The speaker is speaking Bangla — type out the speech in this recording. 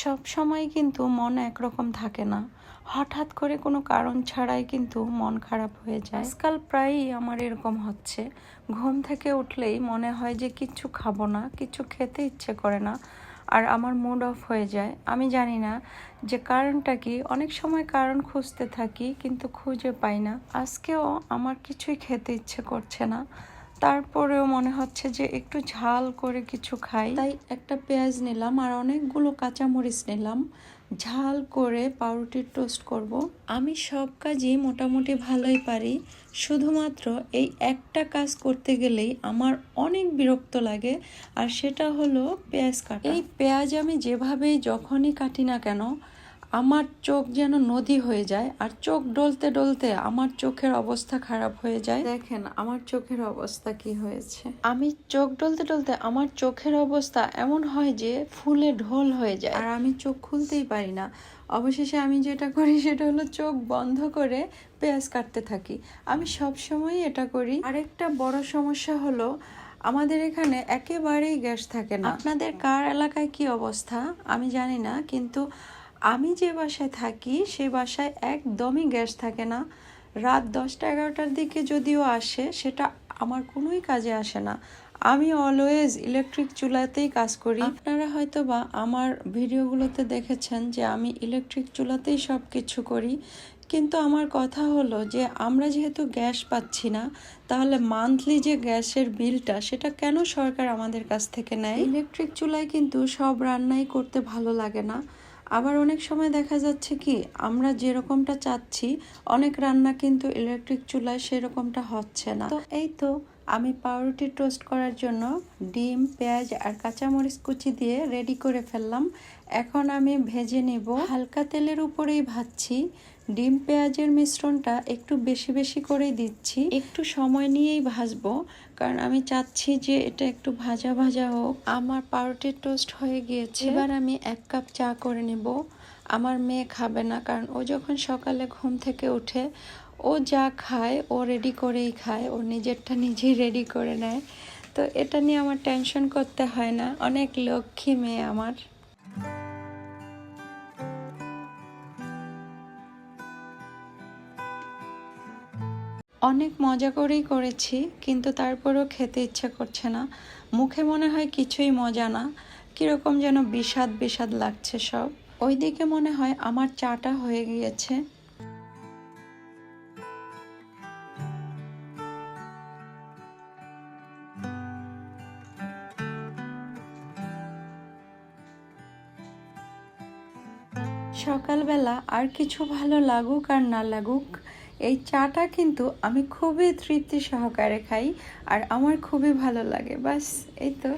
সব সময় কিন্তু মন একরকম থাকে না। হঠাৎ করে কোনো কারণ ছাড়াই কিন্তু মন খারাপ হয়ে যায়। আজকাল প্রায়ই আমার এরকম হচ্ছে। ঘুম থেকে উঠলেই মনে হয় যে কিচ্ছু খাব না, কিছু খেতে ইচ্ছে করে না, আর আমার মুড অফ হয়ে যায়। আমি জানি না যে কারণটা কি। অনেক সময় কারণ খুঁজতে থাকি, কিন্তু খুঁজে পাই না। আজকেও আমার কিছুই খেতে ইচ্ছে করছে না। তারপরেও মনে হচ্ছে যে একটু ঝাল করে কিছু খাই। তাই একটা পেঁয়াজ নিলাম আর অনেকগুলো কাঁচামরিচ নিলাম। ঝাল করে পাউরুটির টোস্ট করব। আমি সব কাজই মোটামুটি ভালোই পারি। শুধুমাত্র এই একটা কাজ করতে গেলেই আমার অনেক বিরক্ত লাগে। আর সেটা হলো পেঁয়াজ কাটা। এই পেঁয়াজ আমি যেভাবেই যখনই কাটি না কেন আমার চোখ যেন নদী হয়ে যায় আর চোখ ডলতে ডলতে আমার চোখের অবস্থা খারাপ হয়ে যায়। দেখেন আমার চোখের অবস্থা কি হয়েছে। আমি চোখ ডলতে ডলতে আমার চোখের অবস্থা এমন হয় যে ফুলে ঢোল হয়ে যায়। আর আমি চোখ খুলতেই পারি না। অবশেষে আমি যেটা করি সেটা হলো চোখ বন্ধ করে পেঁয়াজ কাটতে থাকি। আমি সব সময় এটা করি। আরেকটা বড় সমস্যা হলো আমাদের এখানে একেবারেই গ্যাস থাকে না। আপনাদের কার এলাকায় কি অবস্থা? আমি জানি না কিন্তু আমি যে বাসায় থাকি সেই বাসায় একদমই গ্যাস থাকে না। রাত দশটা এগারোটার দিকে যদিও আসে, সেটা আমার কোনোই কাজে আসে না। আমি অলওয়েজ ইলেকট্রিক চুলাতেই কাজ করি। আপনারা হয়তো বা আমার ভিডিওগুলোতে দেখেছেন যে আমি ইলেকট্রিক চুলাতেই সব কিছু করি। কিন্তু আমার কথা হলো যে, আমরা যেহেতু গ্যাস পাচ্ছি না, তাহলে মান্থলি যে গ্যাসের বিলটা, সেটা কেন সরকার আমাদের কাছ থেকে নেয়? ইলেকট্রিক চুলায় কিন্তু সব রান্নাই করতে ভালো লাগে না। আবার অনেক সময় দেখা যাচ্ছে কি, আমরা যেরকমটা চাচ্ছি, অনেক রান্না কিন্তু ইলেকট্রিক চুলায় সেরকমটা হচ্ছে না। তো এই তো আমি পাউরুটি টোস্ট করার জন্য ডিম, পেঁয়াজ আর কাঁচামরিচ কুচি দিয়ে রেডি করে ফেললাম। এখন আমি ভেজে নেব। হালকা তেলের উপরেই ভাজছি। ডিম পেঁয়াজের মিশ্রণটা একটু বেশি বেশি করেই দিচ্ছি। একটু সময় নিয়েই ভাজবো, কারণ আমি চাচ্ছি যে এটা একটু ভাজা ভাজা হোক। আমার পাউরুটির টোস্ট হয়ে গিয়েছে। এবার আমি এক কাপ চা করে নেব। আমার মেয়ে খাবে না, কারণ ও যখন সকালে ঘুম থেকে উঠে, ও যা খায়, ও রেডি করেই খায়। ও নিজেরটা নিজেই রেডি করে নেয়। তো এটা নিয়ে আমার টেনশন করতে হয় না। অনেক লক্ষ্মী মেয়ে আমার। অনেক মজা করেই করেছি, কিন্তু তারপরেও খেতে ইচ্ছে করছে না। মুখে মনে হয় কিছুই মজা না, কীরকম যেন বিষাদ বিষাদ লাগছে সব। ওইদিকে মনে হয় আমার চাটা হয়ে গিয়েছে। সকালবেলা আর কিছু ভালো লাগুক আর না লাগুক এই চাটা কিন্তু আমি খুবই তৃপ্তি সহকারে খাই আর আমার খুবই ভালো লাগে। বাস, এই তো।